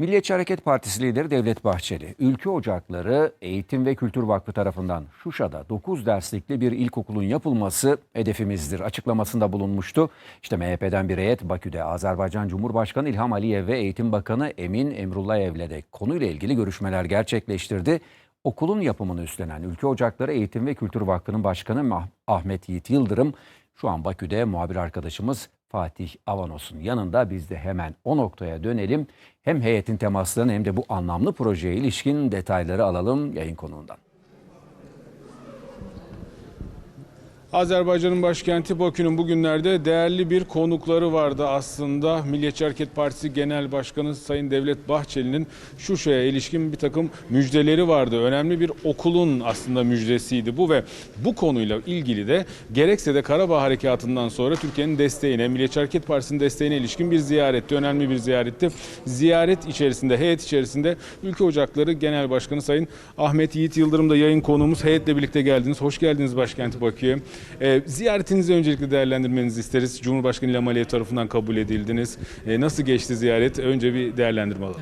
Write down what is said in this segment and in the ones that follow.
Milliyetçi Hareket Partisi lideri Devlet Bahçeli, Ülke Ocakları Eğitim ve Kültür Vakfı tarafından Şuşa'da 9 derslikli bir ilkokulun yapılması hedefimizdir açıklamasında bulunmuştu. İşte MHP'den bir heyet Bakü'de Azerbaycan Cumhurbaşkanı İlham Aliyev ve Eğitim Bakanı Emin Emrullayev'le de konuyla ilgili görüşmeler gerçekleştirdi. Okulun yapımını üstlenen Ülke Ocakları Eğitim ve Kültür Vakfı'nın başkanı Ahmet Yiğit Yıldırım şu an Bakü'de muhabir arkadaşımız Fatih Avanos'un yanında biz de hemen o noktaya dönelim. Hem heyetin temaslarını hem de bu anlamlı projeye ilişkin detayları alalım yayın konuğundan. Azerbaycan'ın başkenti Bakü'nün bugünlerde değerli bir konukları vardı aslında. Milliyetçi Hareket Partisi Genel Başkanı Sayın Devlet Bahçeli'nin Şuşa'ya ilişkin bir takım müjdeleri vardı. Önemli bir okulun aslında müjdesiydi bu ve bu konuyla ilgili de gerekse de Karabağ Harekatı'ndan sonra Türkiye'nin desteğine, Milliyetçi Hareket Partisi'nin desteğine ilişkin bir ziyaretti. Önemli bir ziyaretti. Ziyaret içerisinde, heyet içerisinde Ülke Ocakları Genel Başkanı Sayın Ahmet Yiğit Yıldırım da yayın konuğumuz. Heyetle birlikte geldiniz. Hoş geldiniz başkenti Bakü'ye. Ee, ziyaretinizi öncelikle değerlendirmenizi isteriz. Cumhurbaşkanı İlham Aliyev tarafından kabul edildiniz. Ee, nasıl geçti ziyaret? Önce bir değerlendirme alalım.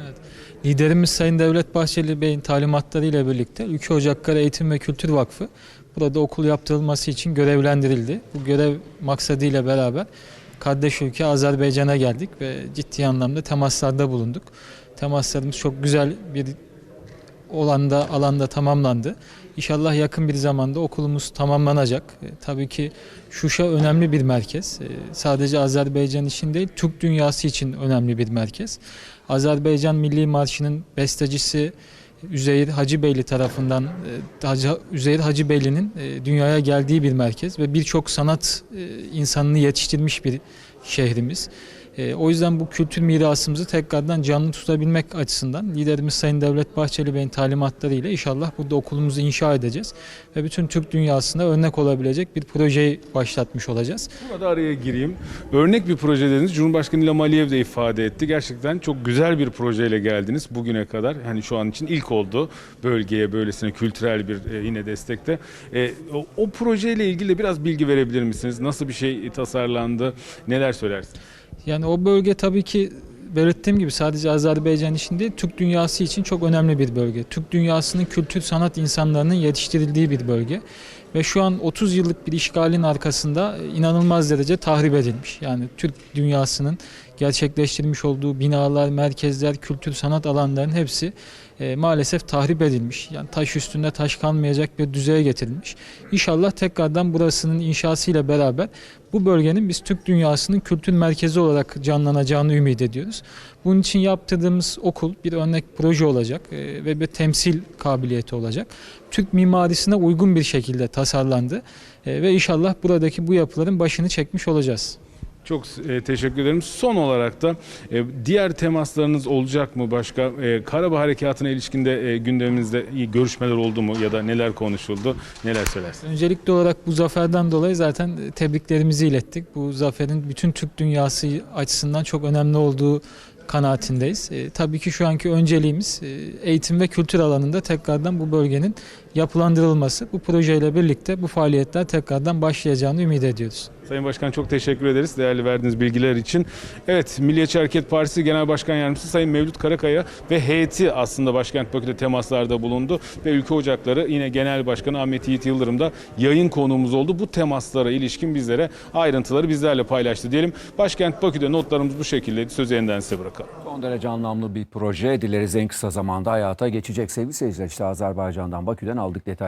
Liderimiz Sayın Devlet Bahçeli Bey'in talimatlarıyla birlikte Ülke Ocakları Eğitim ve Kültür Vakfı burada okul yaptırılması için görevlendirildi. Bu görev maksadıyla beraber kardeş ülke Azerbaycan'a geldik ve ciddi anlamda temaslarda bulunduk. Temaslarımız çok güzel bir olanda alanda tamamlandı. İnşallah yakın bir zamanda okulumuz tamamlanacak. E, tabii ki Şuşa önemli bir merkez. E, sadece Azerbaycan için değil, Türk dünyası için önemli bir merkez. Azerbaycan Milli Marşı'nın bestecisi Üzeyir Hacıbeyli tarafından e, Üzeyir Hacıbeyli'nin e, dünyaya geldiği bir merkez ve birçok sanat e, insanını yetiştirmiş bir şehrimiz. E, O yüzden bu kültür mirasımızı tekrardan canlı tutabilmek açısından liderimiz Sayın Devlet Bahçeli Bey'in talimatlarıyla inşallah burada okulumuzu inşa edeceğiz ve bütün Türk dünyasına örnek olabilecek bir projeyi başlatmış olacağız. Burada araya gireyim. Örnek bir proje dediniz. Cumhurbaşkanı İlham Aliyev de ifade etti. Gerçekten çok güzel bir projeyle geldiniz bugüne kadar. Hani şu an için ilk oldu bölgeye böylesine kültürel bir e, yine destekte. E, o, o projeyle ilgili de biraz bilgi verebilir misiniz? Nasıl bir şey tasarlandı? Neler söylersiniz? Yani o bölge tabii ki belirttiğim gibi sadece Azerbaycan için değil, Türk dünyası için çok önemli bir bölge. Türk dünyasının kültür sanat insanlarının yetiştirildiği bir bölge. Ve şu an 30 yıllık bir işgalin arkasında inanılmaz derece tahrip edilmiş. Yani Türk dünyasının gerçekleştirmiş olduğu binalar, merkezler, kültür sanat alanlarının hepsi e, maalesef tahrip edilmiş. Yani taş üstünde taş kalmayacak bir düzeye getirilmiş. İnşallah tekrardan burasının inşasıyla beraber bu bölgenin biz Türk dünyasının kültür merkezi olarak canlanacağını ümit ediyoruz. Bunun için yaptırdığımız okul bir örnek proje olacak e, ve bir temsil kabiliyeti olacak. Türk mimarisine uygun bir şekilde tasarlandı E, ve inşallah buradaki bu yapıların başını çekmiş olacağız. Çok e, teşekkür ederim. Son olarak da e, diğer temaslarınız olacak mı başka? E, Karabağ Harekatı'na ilişkinde e, gündeminizde görüşmeler oldu mu ya da neler konuşuldu? Neler söylersiniz? Öncelikli olarak bu zaferden dolayı zaten tebriklerimizi ilettik. Bu zaferin bütün Türk dünyası açısından çok önemli olduğu kanaatindeyiz. E, tabii ki şu anki önceliğimiz e, eğitim ve kültür alanında tekrardan bu bölgenin yapılandırılması. Bu projeyle birlikte bu faaliyetler tekrardan başlayacağını ümit ediyoruz. Sayın Başkan çok teşekkür ederiz değerli verdiğiniz bilgiler için. Evet Milliyetçi Hareket Partisi Genel Başkan Yardımcısı Sayın Mevlüt Karakaya ve heyeti aslında başkent Bakü'de temaslarda bulundu. Ve Ülke Ocakları yine Genel Başkanı Ahmet Yiğit Yıldırım da yayın konuğumuz oldu. Bu temaslara ilişkin bizlere ayrıntıları bizlerle paylaştı diyelim. Başkent Bakü'de notlarımız bu şekildeydi. Sözü yeniden size bırakalım. Son derece anlamlı bir proje. Dileriz en kısa zamanda hayata geçecek sevgili seyirciler. İşte Azerbaycan'dan Bakü'den aldık detay.